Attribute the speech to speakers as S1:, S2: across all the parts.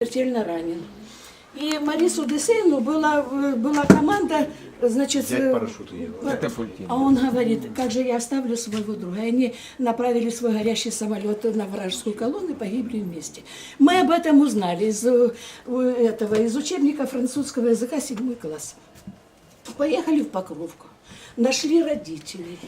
S1: смертельно ранен. И Марису Десейну была, была команда, значит,
S2: Взять парашют
S1: э, а он говорит, как же я оставлю своего друга. И они направили свой горящий самолет на вражескую колонну и погибли вместе. Мы об этом узнали из, э, этого, из учебника французского языка 7 класс. Поехали в Покровку, нашли родителей.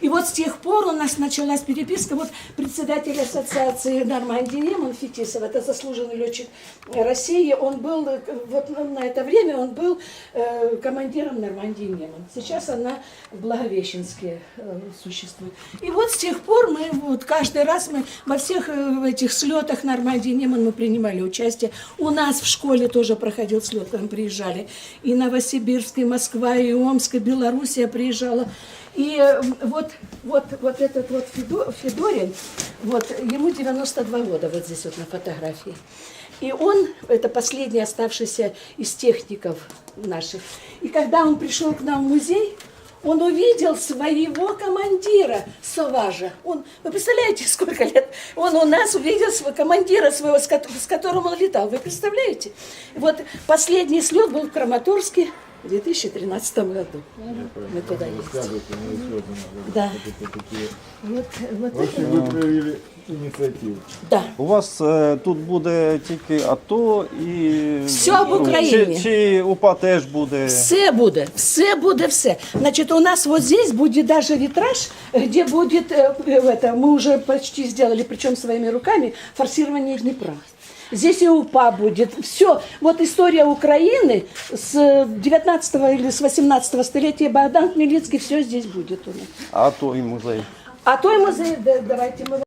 S1: И вот с тех пор у нас началась переписка. Вот председатель ассоциации Нормандии Неман Фетисов, это заслуженный летчик России, он был, вот на это время он был э, командиром Нормандии Неман. Сейчас она в Благовещенске э, существует. И вот с тех пор мы, вот каждый раз мы во всех э, этих слетах Нормандии Неман мы принимали участие. У нас в школе тоже проходил слет, там приезжали. И Новосибирск, и Москва, и Омск, и Белоруссия приезжала. И э, вот, вот, вот этот вот Федо- Федорин, вот, ему 92 года вот здесь вот на фотографии. И он, это последний оставшийся из техников наших. И когда он пришел к нам в музей, он увидел своего командира Соважа. Он, вы представляете, сколько лет? Он у нас увидел своего командира своего, с которым он летал. Вы представляете? Вот последний слет был в Краматорске в 2013 году. Мы туда ездили. Да. Вот, вот это,
S3: Ви проявили ініціативу.
S1: да.
S4: У вас е, тут буде тільки АТО і
S1: Все в
S4: Ну,
S1: Україні.
S4: Чи, чи УПА теж буде?
S1: Все буде, все буде, все. Значит, у нас вот здесь будет даже витраж, где будет, э, э, это, мы уже почти сделали, причем своими руками, форсирование Днепра. Здесь и УПА будет. Все. Вот история Украины с 19 или с 18 столетия Богдан Хмельницкий, все здесь будет у нас.
S4: АТО і музей.
S1: А той музей, да, давайте мы